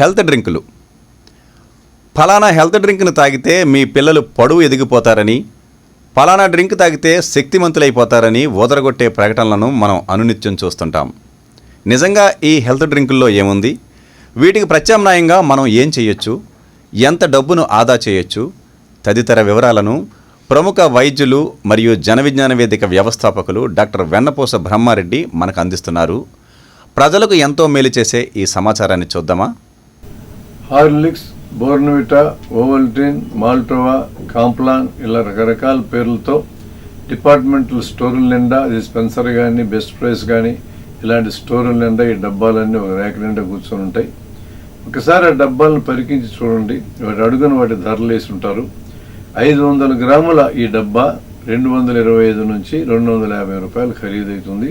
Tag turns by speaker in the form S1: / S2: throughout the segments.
S1: Health డ్రింకులు. ఫలానా health డ్రింక్ను తాగితే మీ పిల్లలు పొడవు ఎదిగిపోతారని ఫలానా డ్రింక్ తాగితే శక్తిమంతులైపోతారని ఓదరగొట్టే ప్రకటనలను మనం అనునిత్యం చూస్తుంటాం. నిజంగా ఈ హెల్త్ డ్రింకుల్లో ఏముంది? వీటికి ప్రత్యామ్నాయంగా మనం ఏం చేయొచ్చు? ఎంత డబ్బును ఆదా చేయొచ్చు? తదితర వివరాలను ప్రముఖ వైద్యులు మరియు జనవిజ్ఞాన వేదిక వ్యవస్థాపకులు డాక్టర్ వెన్నపూస బ్రహ్మారెడ్డి మనకు అందిస్తున్నారు. ప్రజలకు ఎంతో మేలు చేసే ఈ సమాచారాన్ని చూద్దామా?
S2: Horlicks Bournvita Ovaltine Maltova Complan ఇలా రకరకాల పేర్లతో డిపార్ట్మెంటల్ స్టోర్ల నిండా అది స్పెన్సర్ కానీ బెస్ట్ ప్రైస్ కానీ ఇలాంటి స్టోర్ల నిండా ఈ డబ్బాలన్నీ ఒక రేక నిండా కూర్చొని ఉంటాయి. ఒకసారి ఆ డబ్బాలను పరికించి చూడండి. వాటి అడుగున వాటి ధరలు వేసి ఉంటారు. ఐదు వందల గ్రాముల ఈ డబ్బా రెండు వందల ఇరవై ఐదు నుంచి రెండు వందల యాభై రూపాయలు ఖరీదవుతుంది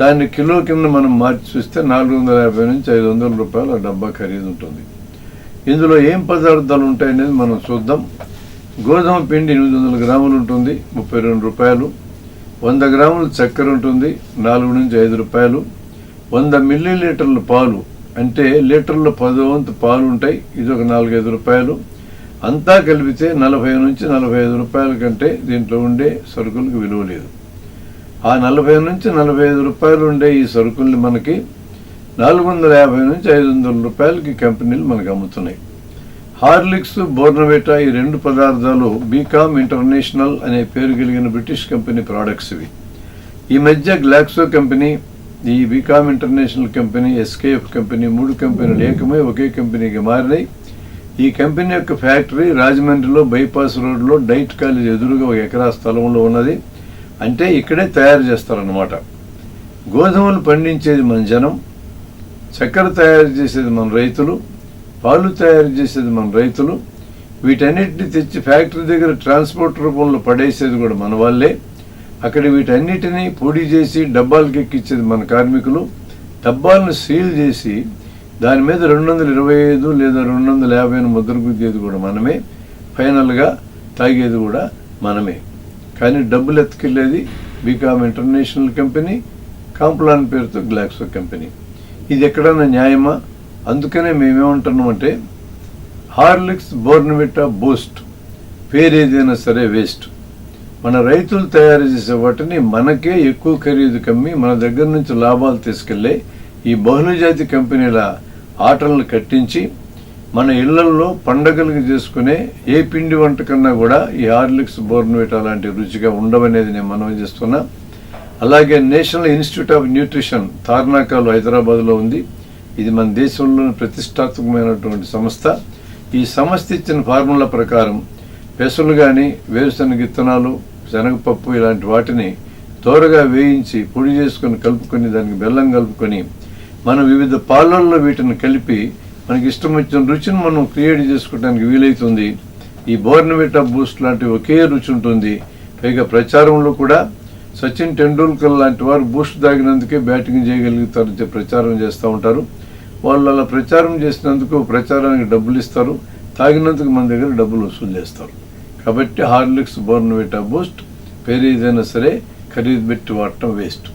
S2: దాన్ని కిలో కింద మనం మార్చి చూస్తే నాలుగు వందల యాభై నుంచి ఐదు వందల రూపాయలు ఆ డబ్బా ఖరీదు ఉంటుంది. ఇందులో ఏం పదార్థాలు ఉంటాయనేది మనం చూద్దాం. గోధుమ పిండి ఎనిమిది వందల గ్రాములు ఉంటుంది ముప్పై రెండు రూపాయలు. వంద గ్రాములు చక్కెర ఉంటుంది నాలుగు నుంచి ఐదు రూపాయలు. వంద మిల్లీ లీటర్ల పాలు అంటే లీటర్ల పదో వంతు పాలు ఉంటాయి ఇది ఒక నాలుగైదు రూపాయలు. అంతా కలిపితే నలభై నుంచి నలభై ఐదు రూపాయల కంటే దీంట్లో ఉండే సరుకులకు విలువ లేదు. ఆ నలభై నుంచి నలభై ఐదు రూపాయలు ఉండే ఈ సరుకుల్ని మనకి నాలుగు వందల యాభై నుంచి ఐదు వందల రూపాయలకి కంపెనీలు మనకు అమ్ముతున్నాయి. హార్లిక్స్ బోర్నవేటా ఈ రెండు పదార్థాలు బీకామ్ ఇంటర్నేషనల్ అనే పేరు కలిగిన బ్రిటిష్ కంపెనీ ప్రోడక్ట్స్ ఇవి. ఈ మధ్య గ్లాక్సో కంపెనీ ఈ Beecham International company SKF company మూడు కంపెనీలు ఏకమై ఒకే కంపెనీకి మారినాయి. ఈ కంపెనీ యొక్క ఫ్యాక్టరీ రాజమండ్రిలో బైపాస్ రోడ్లో డైట్ కాలేజ్ ఎదురుగా ఒక ఎకరా స్థలంలో ఉన్నది. అంటే ఇక్కడే తయారు చేస్తారన్నమాట. గోధుమలు పండించేది మన జనం. చక్కెర తయారు చేసేది మన రైతులు పాలు తయారు చేసేది మన రైతులు. వీటన్నిటిని తెచ్చి ఫ్యాక్టరీ దగ్గర ట్రాన్స్పోర్ట్ రూపంలో పడేసేది కూడా మన వాళ్ళే. అక్కడ వీటన్నిటిని పొడి చేసి డబ్బాలకు ఎక్కించేది మన కార్మికులు. డబ్బాలను సీల్ చేసి దాని మీద రెండు వందల ఇరవై ఐదు లేదా రెండు వందల యాభై ముద్ర గుద్దేది కూడా మనమే. ఫైనల్గా తాగేది కూడా మనమే. కానీ డబ్బులు ఎత్తుకెళ్ళేది బీకామ్ ఇంటర్నేషనల్ కంపెనీ కాంప్లాన్ పేరుతో గ్లాక్సో కంపెనీ. ఇది ఎక్కడన్నా న్యాయమా? అందుకనే మేమేమంటున్నామంటే హార్లిక్స్ బోర్నవిటా బూస్ట్ పేరు ఏదైనా సరే వేస్ట్. మన రైతులు తయారు చేసే వాటిని మనకే ఎక్కువ ఖరీదు కమ్మి మన దగ్గర నుంచి లాభాలు తీసుకెళ్ళే ఈ బహుళజాతి కంపెనీల ఆటలను కట్టించి మన ఇళ్ళల్లో పండగలకు చేసుకునే ఏ పిండి వంట కన్నా కూడా ఈ హార్లిక్స్ బోర్నవిటా లాంటి రుచిగా ఉండవనేది నేను మనవి చేస్తున్నా. అలాగే నేషనల్ ఇన్స్టిట్యూట్ ఆఫ్ న్యూట్రిషన్ తార్నాకాలు హైదరాబాద్లో ఉంది. ఇది మన దేశంలోని ప్రతిష్టాత్మకమైనటువంటి సంస్థ. ఈ సంస్థ ఇచ్చిన ఫార్ములా ప్రకారం పెసలు కానీ వేరుశనగ విత్తనాలు శనగపప్పు ఇలాంటి వాటిని తోరగా వేయించి పొడి చేసుకొని కలుపుకొని దానికి బెల్లం కలుపుకొని మనం వివిధ పాలల్లో వీటిని కలిపి మనకి ఇష్టం వచ్చిన రుచిని మనం క్రియేట్ చేసుకోవడానికి వీలైతుంది. ఈ బోర్నవిటా బూస్ట్ లాంటి ఒకే రుచి ఉంటుంది. పైగా ప్రచారంలో కూడా సచిన్ టెండూల్కర్ లాంటి వారు బూస్ట్ తాగినందుకే బ్యాటింగ్ చేయగలుగుతారని ప్రచారం చేస్తూ ఉంటారు. వాళ్ళు అలా ప్రచారం చేసినందుకు ప్రచారానికి డబ్బులు ఇస్తారు. తాగినందుకు మన దగ్గర డబ్బులు వసూలు చేస్తారు. కాబట్టి హార్లిక్స్ బోర్నవిటా బూస్ట్ పేరు ఏదైనా సరే ఖరీదు పెట్టి వాడటం వేస్ట్